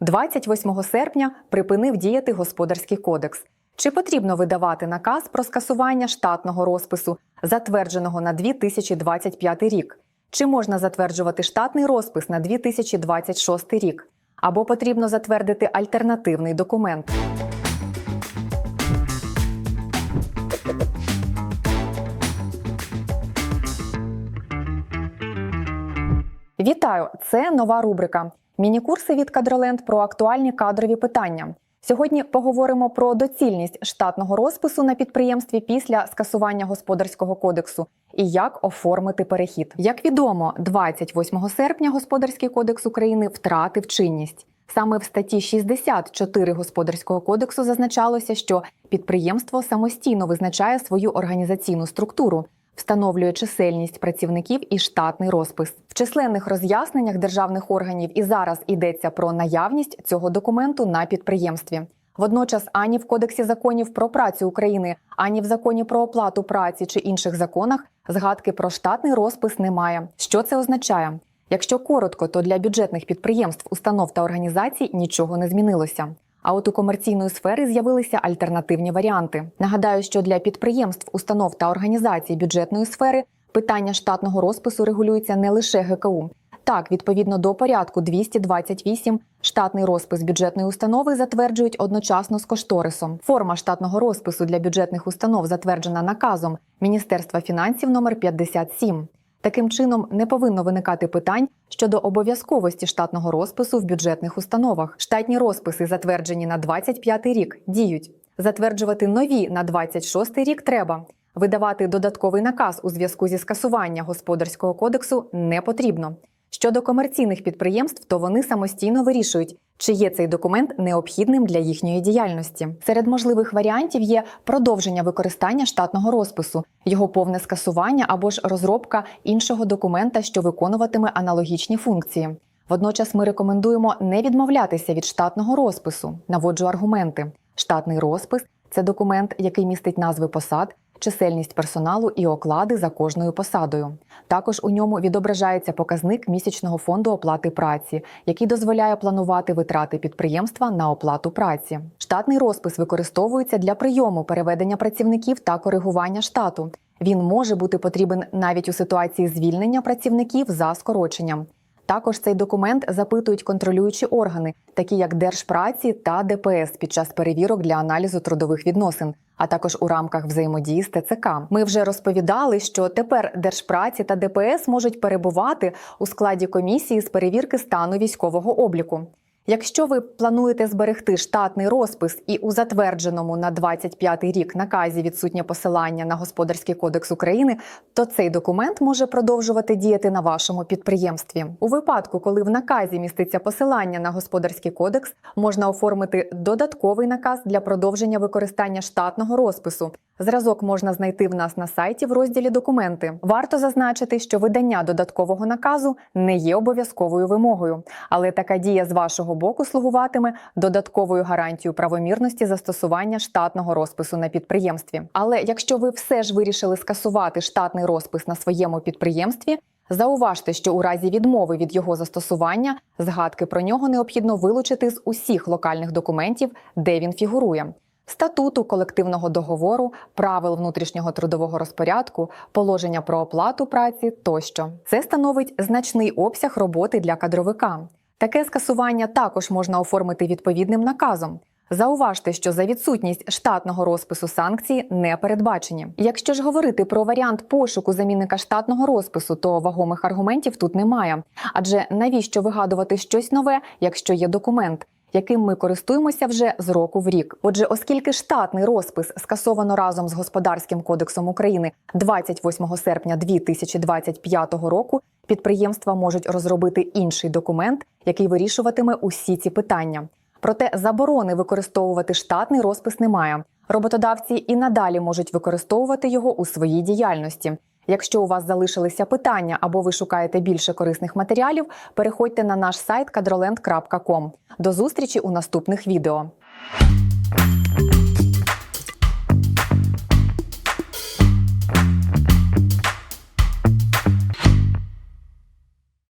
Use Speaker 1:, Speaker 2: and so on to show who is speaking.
Speaker 1: 28 серпня припинив діяти господарський кодекс. Чи потрібно видавати наказ про скасування штатного розпису, затвердженого на 2025 рік? Чи можна затверджувати штатний розпис на 2026 рік? Або потрібно затвердити альтернативний документ? Це нова рубрика. Міні-курси від Кадроленд про актуальні кадрові питання. Сьогодні поговоримо про доцільність штатного розпису на підприємстві після скасування господарського кодексу і як оформити перехід. Як відомо, 28 серпня Господарський кодекс України втратив чинність. Саме в статті 64 господарського кодексу зазначалося, що підприємство самостійно визначає свою організаційну структуру, встановлює чисельність працівників і штатний розпис. В численних роз'ясненнях державних органів і зараз йдеться про наявність цього документу на підприємстві. Водночас ані в Кодексі законів про працю України, ані в законі про оплату праці чи інших законах згадки про штатний розпис немає. Що це означає? Якщо коротко, то для бюджетних підприємств, установ та організацій нічого не змінилося. А от у комерційної сфери з'явилися альтернативні варіанти. Нагадаю, що для підприємств, установ та організацій бюджетної сфери питання штатного розпису регулюється не лише ГКУ. Так, відповідно до порядку 228, штатний розпис бюджетної установи затверджують одночасно з кошторисом. Форма штатного розпису для бюджетних установ затверджена наказом Міністерства фінансів номер 57. Таким чином не повинно виникати питань щодо обов'язковості штатного розпису в бюджетних установах. Штатні розписи, затверджені на 25 рік, діють. Затверджувати нові на 26 рік треба. Видавати додатковий наказ у зв'язку зі скасування господарського кодексу не потрібно. Щодо комерційних підприємств, то вони самостійно вирішують, чи є цей документ необхідним для їхньої діяльності. Серед можливих варіантів є продовження використання штатного розпису, його повне скасування або ж розробка іншого документа, що виконуватиме аналогічні функції. Водночас ми рекомендуємо не відмовлятися від штатного розпису. Наводжу аргументи. Штатний розпис це документ, який містить назви посад, чисельність персоналу і оклади за кожною посадою. Також у ньому відображається показник місячного фонду оплати праці, який дозволяє планувати витрати підприємства на оплату праці. Штатний розпис використовується для прийому переведення працівників та коригування штату. Він може бути потрібен навіть у ситуації звільнення працівників за скороченням. Також цей документ запитують контролюючі органи, такі як Держпраці та ДПС під час перевірок для аналізу трудових відносин, а також у рамках взаємодії з ТЦК. Ми вже розповідали, що тепер Держпраці та ДПС можуть перебувати у складі комісії з перевірки стану військового обліку. Якщо ви плануєте зберегти штатний розпис і у затвердженому на 25-й рік наказі відсутнє посилання на господарський кодекс України, то цей документ може продовжувати діяти на вашому підприємстві. У випадку, коли в наказі міститься посилання на господарський кодекс, можна оформити додатковий наказ для продовження використання штатного розпису. Зразок можна знайти в нас на сайті в розділі Документи. Варто зазначити, що видання додаткового наказу не є обов'язковою вимогою, але така дія з вашого боку слугуватиме додатковою гарантією правомірності застосування штатного розпису на підприємстві. Але якщо ви все ж вирішили скасувати штатний розпис на своєму підприємстві, зауважте, що у разі відмови від його застосування згадки про нього необхідно вилучити з усіх локальних документів, де він фігурує. Статуту колективного договору, правил внутрішнього трудового розпорядку, положення про оплату праці тощо. Це становить значний обсяг роботи для кадровика. Таке скасування також можна оформити відповідним наказом. Зауважте, що за відсутність штатного розпису санкції не передбачені. Якщо ж говорити про варіант пошуку замінника штатного розпису, то вагомих аргументів тут немає. Адже навіщо вигадувати щось нове, якщо є документ? Яким ми користуємося вже з року в рік. Отже, оскільки штатний розпис скасовано разом з господарським кодексом України 28 серпня 2025 року, підприємства можуть розробити інший документ, який вирішуватиме усі ці питання. Проте заборони використовувати штатний розпис немає. Роботодавці і надалі можуть використовувати його у своїй діяльності. Якщо у вас залишилися питання або ви шукаєте більше корисних матеріалів, переходьте на наш сайт kadroland.com. До зустрічі у наступних відео.